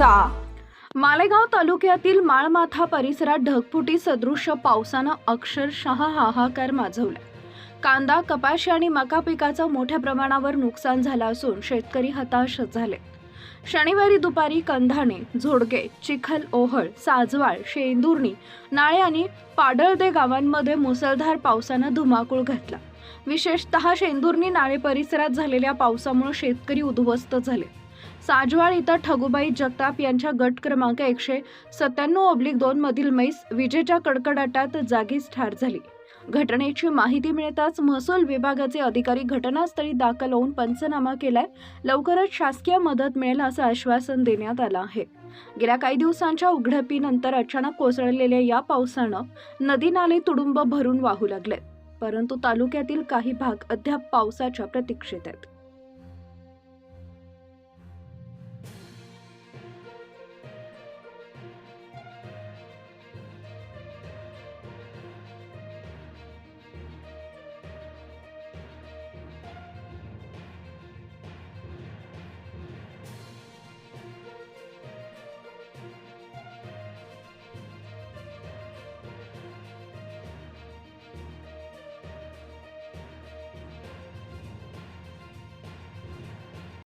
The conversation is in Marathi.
वाचा मालेगाव तालुक्यातील माळमाथा परिसरात ढगफुटी सदृश पावसानं अक्षरशः हाहाकार माजवला कांदा कपाशी आणि मका पिकाचं मोठ्या प्रमाणावर नुकसान झालं असून शेतकरी हताश झाले. शनिवारी दुपारी कंधाणे झोडगे चिखल ओहळ साजवाळ शेंदुर्णी नाळे आणि पाडळदे गावांमध्ये मुसळधार पावसानं धुमाकूळ घातला. विशेषतः शेंदुर्णी नाळे परिसरात झालेल्या पावसामुळे शेतकरी उद्ध्वस्त झाले. साजवाळ इथं ठगुबाई जगताप यांच्या गट क्रमांक एकशे सत्त्याण्णव ऑब्लिक दोन मधील म्हैस विजेच्या कडकडाटात जागीच ठार झाली. घटनेची माहिती मिळताच महसूल विभागाचे अधिकारी घटनास्थळी दाखल होऊन पंचनामा केलाय. लवकरच शासकीय मदत मिळेल असं आश्वासन देण्यात आलं आहे. गेल्या काही दिवसांच्या उघडपीनंतर अचानक कोसळलेल्या या पावसानं नदी नाले तुडुंब भरून वाहू लागले. परंतु तालुक्यातील काही भाग अद्याप पावसाच्या प्रतीक्षेत आहेत.